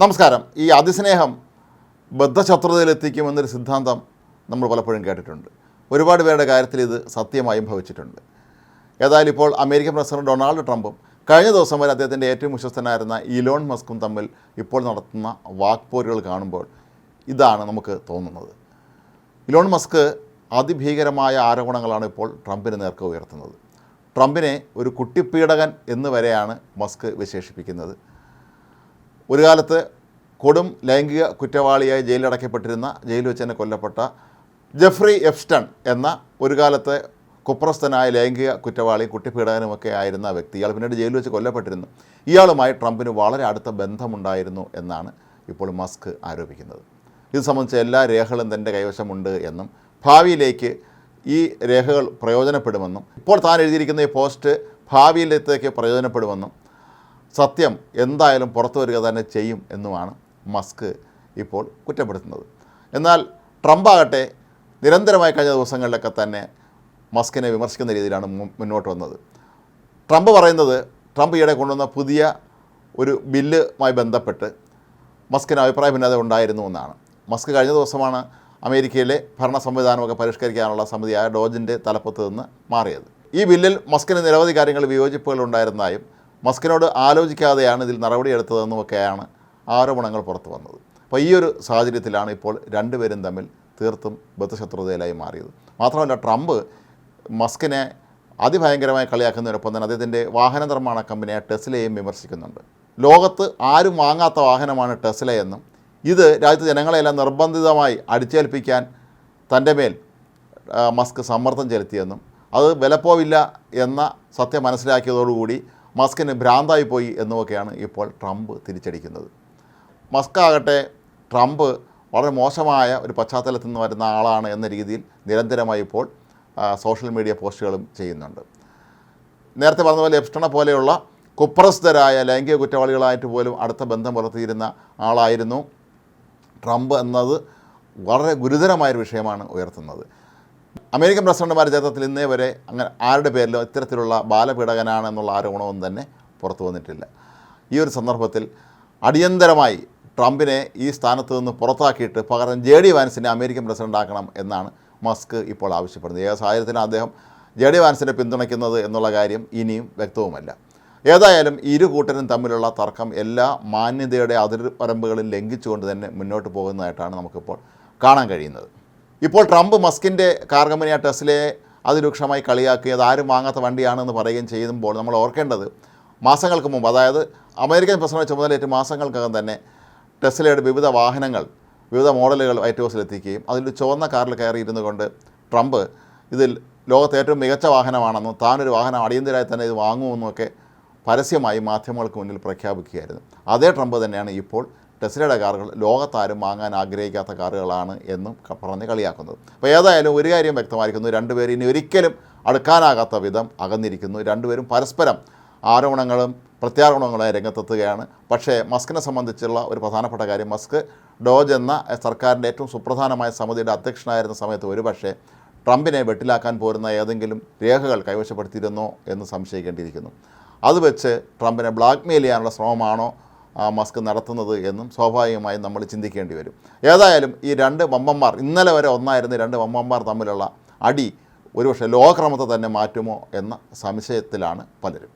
നമസ്കാരം. ഈ അതിസ്നേഹം ബദ്ധശത്രുതയിലെത്തിക്കുമെന്നൊരു സിദ്ധാന്തം നമ്മൾ പലപ്പോഴും കേട്ടിട്ടുണ്ട്. ഒരുപാട് പേരുടെ കാര്യത്തിൽ ഇത് സത്യമായും ഭവിച്ചിട്ടുണ്ട് ഏതായാലും ഇപ്പോൾ അമേരിക്കൻ പ്രസിഡന്റ് ഡൊണാൾഡ് ട്രംപും കഴിഞ്ഞ ദിവസം വരെ അദ്ദേഹത്തിന്റെ ഏറ്റവും വിശ്വസ്തനായിരുന്ന ഇലോൺ മസ്കും തമ്മിൽ ഇപ്പോൾ നടത്തുന്ന വാക്പോരുകൾ കാണുമ്പോൾ ഇതാണ് നമുക്ക് തോന്നുന്നത്. ഇലോൺ മസ്ക് അതിഭീകരമായ ആരോപണങ്ങളാണ് ഇപ്പോൾ ട്രംപിന് നേർക്ക് ഉയർത്തുന്നത്. ട്രംപിനെ ഒരു കുട്ടിപ്പീഡകൻ എന്ന് വരെയാണ് മസ്ക് വിശേഷിപ്പിക്കുന്നത്. ഒരു കാലത്ത് കൊടും ലൈംഗിക കുറ്റവാളിയായി ജയിലിലടക്കപ്പെട്ടിരുന്ന ജയിലിൽ വെച്ച് തന്നെ കൊല്ലപ്പെട്ട ജെഫ്രി എഫ്സ്റ്റൺ എന്ന ഒരു കാലത്തെ കുപ്രസ്ഥനായ ലൈംഗിക കുറ്റവാളി കുട്ടിപ്പീഡകനുമൊക്കെ ആയിരുന്ന വ്യക്തി. ഇയാൾ പിന്നീട് ജയിലിൽ വെച്ച് കൊല്ലപ്പെട്ടിരുന്നു. ഇയാളുമായി ട്രംപിന് വളരെ അടുത്ത ബന്ധമുണ്ടായിരുന്നു എന്നാണ് ഇപ്പോൾ മസ്ക് ആരോപിക്കുന്നത്. ഇത് സംബന്ധിച്ച് എല്ലാ രേഖകളും തന്റെ കൈവശമുണ്ട് എന്നും ഭാവിയിലേക്ക് ഈ രേഖകൾ പ്രയോജനപ്പെടുമെന്നും ഇപ്പോൾ താൻ എഴുതിയിരിക്കുന്ന ഈ പോസ്റ്റ് ഭാവിയിലത്തേക്ക് പ്രയോജനപ്പെടുമെന്നും സത്യം എന്തായാലും പുറത്തു വരിക തന്നെ ചെയ്യും എന്നുമാണ് മസ്ക് ഇപ്പോൾ കുറ്റപ്പെടുത്തുന്നത്. എന്നാൽ ട്രംപ് ആകട്ടെ നിരന്തരമായി കഴിഞ്ഞ ദിവസങ്ങളിലൊക്കെ തന്നെ മസ്കിനെ വിമർശിക്കുന്ന രീതിയിലാണ് മുന്നോട്ട് വന്നത്. ട്രംപ് പറയുന്നത് ട്രംപ് ഈയിടെ കൊണ്ടുവന്ന പുതിയ ഒരു ബില്ലുമായി ബന്ധപ്പെട്ട് മസ്കിന് അഭിപ്രായ ഭിന്നത ഉണ്ടായിരുന്നു എന്നാണ്. മസ്ക് കഴിഞ്ഞ ദിവസമാണ് അമേരിക്കയിലെ ഭരണ സംവിധാനമൊക്കെ പരിഷ്കരിക്കാനുള്ള സമിതിയായ ഡോജിന്റെ തലപ്പത്ത് നിന്ന് മാറിയത്. ഈ ബില്ലിൽ മസ്കിന് നിരവധി കാര്യങ്ങൾ വിയോജിപ്പുകൾ ഉണ്ടായിരുന്നതായും മസ്കിനോട് ആലോചിക്കാതെയാണ് ഇതിൽ നടപടിയെടുത്തതെന്നുമൊക്കെയാണ് ആരോപണങ്ങൾ പുറത്തു വന്നത്. അപ്പോൾ ഈ ഒരു സാഹചര്യത്തിലാണ് ഇപ്പോൾ രണ്ടുപേരും തമ്മിൽ തീർത്തും ബദ്ധശത്രുതയിലായി മാറിയത്. മാത്രമല്ല ട്രംപ് മസ്കിനെ അതിഭയങ്കരമായി കളിയാക്കുന്നതിനൊപ്പം തന്നെ അദ്ദേഹത്തിന്റെ വാഹന നിർമ്മാണ കമ്പനിയായ ടെസ്ലയെയും വിമർശിക്കുന്നുണ്ട്. ലോകത്ത് ആരും വാങ്ങാത്ത വാഹനമാണ് ടെസ്ല എന്നും ഇത് രാജ്യത്തെ ജനങ്ങളെല്ലാം നിർബന്ധിതമായി അടിച്ചേൽപ്പിക്കാൻ തന്റെ മേൽ മസ്ക് സമ്മർദ്ദം ചെലുത്തിയെന്നും അത് വിലപ്പോവില്ല എന്ന സത്യം മനസ്സിലാക്കിയതോടുകൂടി മസ്കിന് ഭ്രാന്തായി പോയി എന്നുമൊക്കെയാണ് ഇപ്പോൾ ട്രംപ് തിരിച്ചടിക്കുന്നത്. മസ്ക് ആകട്ടെ ട്രംപ് വളരെ മോശമായ ഒരു പശ്ചാത്തലത്തിൽ നിന്ന് വരുന്ന ആളാണ് എന്ന രീതിയിൽ നിരന്തരമായി ഇപ്പോൾ സോഷ്യൽ മീഡിയ പോസ്റ്റുകളും ചെയ്യുന്നുണ്ട്. നേരത്തെ പറഞ്ഞതുപോലെ എപ്സ്റ്റണ പോലെയുള്ള കുപ്രസിദ്ധരായ ലൈംഗിക കുറ്റവാളികളായിട്ട് പോലും അടുത്ത ബന്ധം പുലർത്തിയിരുന്ന ആളായിരുന്നു ട്രംപ് എന്നത് വളരെ ഗുരുതരമായൊരു വിഷയമാണ് ഉയർത്തുന്നത്. അമേരിക്കൻ പ്രസിഡന്റുമാരുടെ ചരിത്രത്തിൽ ഇന്നേ വരെ അങ്ങനെ ആരുടെ പേരിലോ ഇത്തരത്തിലുള്ള ബാലപീഡകനാണെന്നുള്ള ആരോപണമൊന്നും തന്നെ പുറത്തു വന്നിട്ടില്ല. ഈ ഒരു സന്ദർഭത്തിൽ അടിയന്തരമായി ട്രംപിനെ ഈ സ്ഥാനത്ത് നിന്ന് പുറത്താക്കിയിട്ട് പകരം ജെ ഡി വാൻസിനെ അമേരിക്കൻ പ്രസിഡന്റ് ആക്കണം എന്നാണ് മസ്ക് ഇപ്പോൾ ആവശ്യപ്പെടുന്നത്. ഏത് സാഹചര്യത്തിലും അദ്ദേഹം ജെ ഡി വാൻസിനെ പിന്തുണയ്ക്കുന്നത് എന്നുള്ള കാര്യം ഇനിയും വ്യക്തവുമല്ല. ഏതായാലും ഇരു കൂട്ടരും തമ്മിലുള്ള തർക്കം എല്ലാ മാന്യതയുടെ അതിർവരമ്പുകളും ലംഘിച്ചുകൊണ്ട് തന്നെ മുന്നോട്ട് പോകുന്നതായിട്ടാണ് നമുക്കിപ്പോൾ കാണാൻ കഴിയുന്നത്. ഇപ്പോൾ ട്രംപ് മസ്കിന്റെ കാർ കമ്പനിയായ ടെസ്ലയെ അതിരൂക്ഷമായി കളിയാക്കിയത് ആരും വാങ്ങാത്ത വണ്ടിയാണെന്ന് പറയുകയും ചെയ്യുമ്പോൾ നമ്മൾ ഓർക്കേണ്ടത് മാസങ്ങൾക്ക് മുമ്പ് അതായത് അമേരിക്കൻ പ്രസിഡന്റ് ചുമതലയേറ്റ് മാസങ്ങൾക്കകം തന്നെ ടെസ്ലയുടെ വിവിധ വാഹനങ്ങൾ വിവിധ മോഡലുകൾ വൈറ്റ് ഹൗസിലെത്തിക്കുകയും അതിൽ ചുവന്ന കാറിൽ കയറിയിരുന്നു കൊണ്ട് ട്രംപ് ഇതിൽ ലോകത്തെ ഏറ്റവും മികച്ച വാഹനമാണെന്നും താനൊരു വാഹനം അടിയന്തരമായി തന്നെ ഇത് വാങ്ങുമെന്നൊക്കെ പരസ്യമായി മാധ്യമങ്ങൾക്ക് മുന്നിൽ പ്രഖ്യാപിക്കുകയായിരുന്നു. അതേ ട്രംപ് തന്നെയാണ് ഇപ്പോൾ ടെസ്ലയുടെ കാറുകൾ ലോകത്താരും വാങ്ങാൻ ആഗ്രഹിക്കാത്ത കാറുകളാണ് എന്നും പറഞ്ഞ് കളിയാക്കുന്നത്. അപ്പോൾ ഏതായാലും ഒരു കാര്യം വ്യക്തമായിരിക്കുന്നു. രണ്ടുപേരും ഇനി ഒരിക്കലും അടുക്കാനാകാത്ത വിധം അകന്നിരിക്കുന്നു. രണ്ടുപേരും പരസ്പരം ആരോപണങ്ങളും പ്രത്യാരോപണങ്ങളും രംഗത്തെത്തുകയാണ്. പക്ഷേ മസ്കിനെ സംബന്ധിച്ചുള്ള ഒരു പ്രധാനപ്പെട്ട കാര്യം. മസ്ക് ഡോജ് എന്ന സർക്കാരിന്റെ ഏറ്റവും സുപ്രധാനമായ സമിതിയുടെ അധ്യക്ഷനായിരുന്ന സമയത്ത് ഒരുപക്ഷേ ട്രംപിനെ വെട്ടിലാക്കാൻ പോരുന്ന ഏതെങ്കിലും രേഖകൾ കൈവശപ്പെടുത്തിയിരുന്നോ എന്ന് സംശയിക്കേണ്ടിയിരിക്കുന്നു. അത് വെച്ച് ട്രംപിനെ ബ്ലാക്ക്മെയിൽ ചെയ്യാനുള്ള ശ്രമമാണോ മസ്ക് നടത്തുന്നത് എന്നും സ്വാഭാവികമായും നമ്മൾ ചിന്തിക്കേണ്ടി വരും. ഏതായാലും ഈ രണ്ട് വമ്മന്മാർ ഇന്നലെ വരെ ഒന്നായിരുന്ന രണ്ട് വമ്മന്മാർ തമ്മിലുള്ള അടി ഒരുപക്ഷെ ലോകക്രമത്തെ തന്നെ മാറ്റുമോ എന്ന സംശയത്തിലാണ് പലരും.